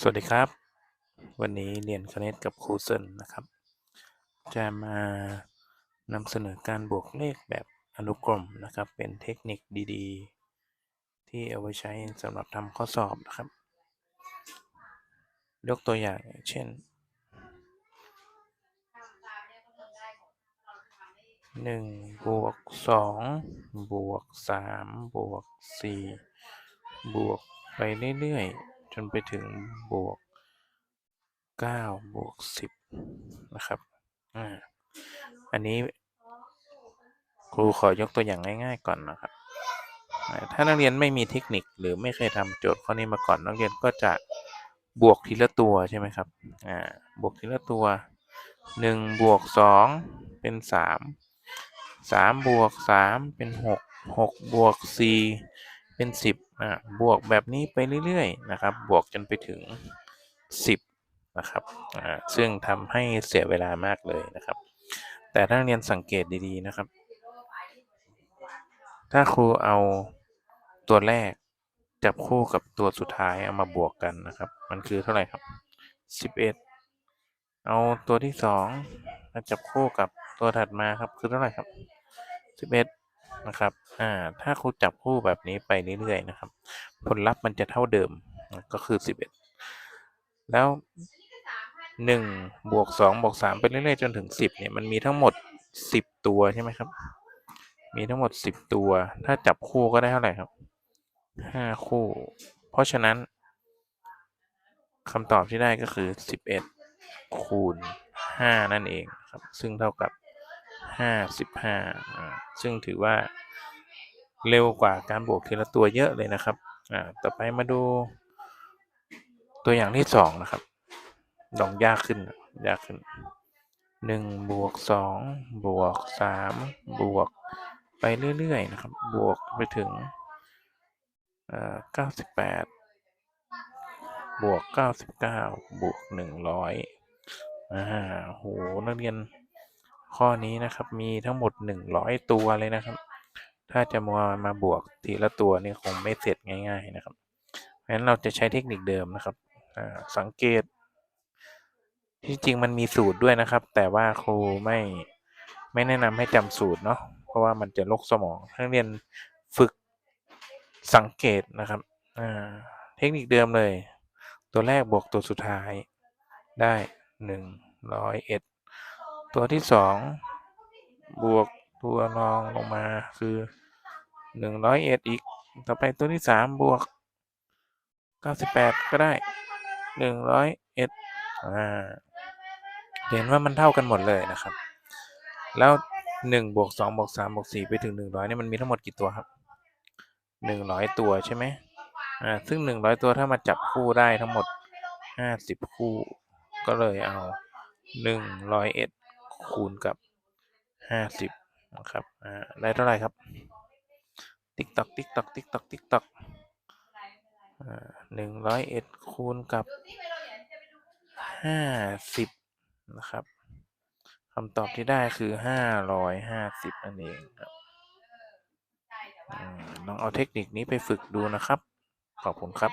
สวัสดีครับ วันนี้เรียนคณิตกับครูเซนนะครับ จะมานำเสนอการบวกเลขแบบอนุกรมนะครับ เป็นเทคนิคดีๆ ที่เอาไว้ใช้สำหรับทำข้อสอบนะครับ ยกตัวอย่างเช่นหนึ่งบวกสองบวกสามบวกสี่บวกไปเรื่อยๆ จนไปถึงบวกเก้าบวกสิบนะครับ อันนี้ครูขอยกตัวอย่างง่ายๆก่อนนะครับ ถ้านักเรียนไม่มีเทคนิคหรือไม่เคยทำโจทย์ข้อนี้มาก่อนนักเรียนก็จะบวกทีละตัวใช่ไหมครับอ่าบวกทีละตัวหนึ่งบวกสองเป็นสามสามบวกสามเป็นหกหกบวกสี่ เป็นสิบอ่าบวกแบบนี้ไปเรื่อยๆนะครับ บวกจนไปถึงสิบนะครับอ่าซึ่งทำให้เสียเวลามากเลยนะครับ แต่ถ้าเรียนสังเกตดีๆนะครับ ถ้าครูเอาตัวแรกจับคู่กับตัวสุดท้ายเอามาบวกกันนะครับ มันคือเท่าไหร่ครับสิบเอ็ดเอาตัวที่สองมาจับคู่กับตัวถัดมาครับคือเท่าไหร่ครับสิบเอ็ด นะครับ อ่า ถ้าครูจับคู่แบบนี้ไปเรื่อยๆนะครับ ผลลัพธ์มันจะเท่าเดิมก็คือสิบเอ็ดแล้วหนึ่งบวกสองบวกสามไปเรื่อยๆ จนถึงสิบเนี่ย มันมีทั้งหมดสิบตัวใช่ไหมครับ มีทั้งหมดสิบตัว ถ้าจับคู่ก็ได้เท่าไหร่ครับห้าคู่ เพราะฉะนั้นคำตอบที่ได้ก็คือสิบเอ็ดคูณห้านั่นเองครับ ซึ่งเท่ากับ ห้าสิบห้าซึ่งถือว่าเร็วกว่าการบวกทีละตัวเยอะเลยนะครับ อ่า ต่อไปมาดูตัวอย่างที่สองนะครับ ลองยากขึ้น ยากขึ้นหนึ่งบวกสองบวกสามบวกไปเรื่อยๆนะครับ บวกไปถึงเก้าสิบแปดบวกเก้าสิบเก้าบวกหนึ่งร้อยอ่าโหนักเรียน ข้อนี้นะครับมีทั้งหมดหนึ่งร้อยตัวเลยนะครับ ถ้าจะมามาบวกทีละตัวนี่คงไม่เสร็จง่าย ๆนะครับเพราะฉะนั้นเราจะใช้เทคนิคเดิมนะครับสังเกต ที่จริงมันมีสูตรด้วยนะครับ แต่ว่าครูไม่ไม่แนะนำให้จำสูตรเนาะเพราะว่ามันจะลกสมองนักเรียนฝึกสังเกตนะครับเทคนิคเดิมเลย ตัวแรกบวกตัวสุดท้ายได้หนึ่งร้อยเอ็ด ตัวที่สองบวกตัวรองลงมาคือหนึ่งร้อยเอ็ดอีก ต่อไปตัวที่สามบวกเก้าสิบแปดก็ได้หนึ่งร้อยเอ็ดอ่าเห็นว่ามันเท่ากันหมดเลยนะครับ แล้วหนึ่งบวกสองบวกสามบวกสี่ไปถึงหนึ่งร้อยนี่มันมีทั้งหมดกี่ตัวครับหนึ่งร้อยตัวใช่ไหมอ่าซึ่งหนึ่งร้อยตัวถ้ามาจับคู่ได้ทั้งหมดห้าสิบคู่ ก็เลยเอาหนึ่งร้อยเอ็ด คูณกับห้าสิบนะครับอ่าได้เท่าไหร่ครับ ติ๊กตอกติ๊กตอกติ๊กตอกติ๊กตอกอ่าหนึ่งร้อยเอ็ดคูณกับห้าสิบนะครับคำตอบที่ได้คือห้าร้อยห้าสิบนั่นเองครับลองเอาเทคนิคนี้ไปฝึกดูนะครับ ขอบคุณครับ